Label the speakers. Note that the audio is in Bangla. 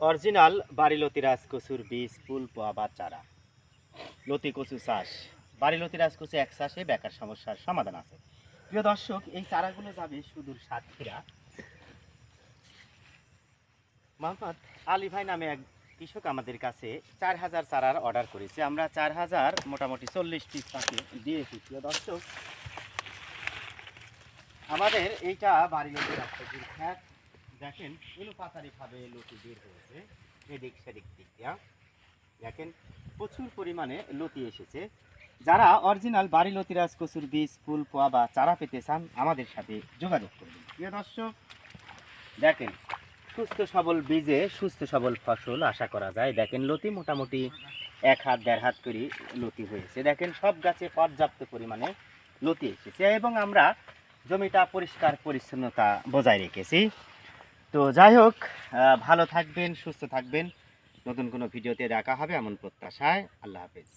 Speaker 1: অরিজিনাল বাড়ি লতিরাজ কচুর বীজ, ফুল, পোয়া, বা চারা। লতি, কচু, চাষ। বাড়ি লতিরাজ কচু এক চাষে বেকার সমস্যার সমাধান আছে। প্রিয় দর্শক, এই চারাগুলো যাবে সুদূর সাতক্ষীরা। মোহাম্মদ আলী ভাই নামে এক কৃষক আমাদের কাছে চার হাজার চারার অর্ডার করেছে। আমরা চার হাজার মোটামুটি চল্লিশ পিস তাকে দিয়েছি। প্রিয় দর্শক, আমাদের এইটা বাড়ি লতি রাস্তাটির খ্যাত দেখেন অনুপাতারিভাবে লতি বের হয়েছে, এদিক সেদিক দিক দিয়া। দেখেন, প্রচুর পরিমাণে লতি এসেছে। যারা অরিজিনাল বাড়ি লতিরাজ কচুর বীজ, ফুল, পোয়া বা চারা পেতে চান, আমাদের সাথে যোগাযোগ করবেন প্রিয় দর্শক, দেখেন, সুস্থ সবল বীজে সুস্থ সবল ফসল আশা করা যায়। দেখেন, লতি মোটামুটি এক হাত, দেড় হাত করে লতি হয়েছে। দেখেন, সব গাছে পর্যাপ্ত পরিমাণে লতি এসেছে এবং আমরা জমিটা পরিষ্কার, পরিচ্ছন্নতা বজায় রেখেছি। তো যাই হোক ভালো থাকবেন, সুস্থ থাকবেন। নতুন কোনো ভিডিওতে দেখা হবে, এমন প্রত্যাশায়। আল্লাহ হাফেজ।